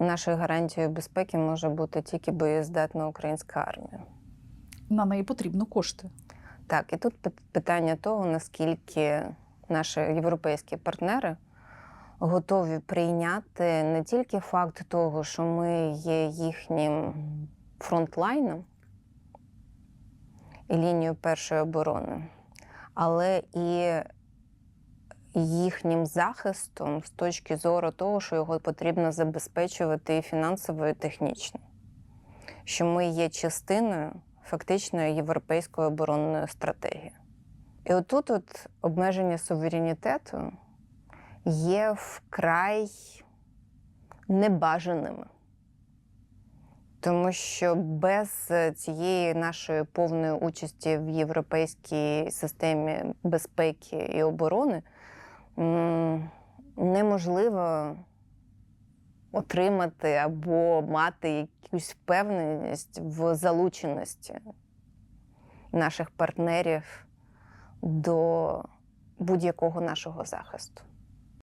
Нашою гарантією безпеки може бути тільки боєздатна українська армія. На неї потрібно кошти. Так, і тут питання того, наскільки наші європейські партнери готові прийняти не тільки факт того, що ми є їхнім фронтлайном і лінією першої оборони, але і їхнім захистом з точки зору того, що його потрібно забезпечувати і фінансово, і технічно. Що ми є частиною фактичної європейської оборонної стратегії. І отут от обмеження суверенітету є вкрай небажаними. Тому що без цієї нашої повної участі в європейській системі безпеки і оборони неможливо отримати або мати якусь впевненість в залученості наших партнерів до будь-якого нашого захисту.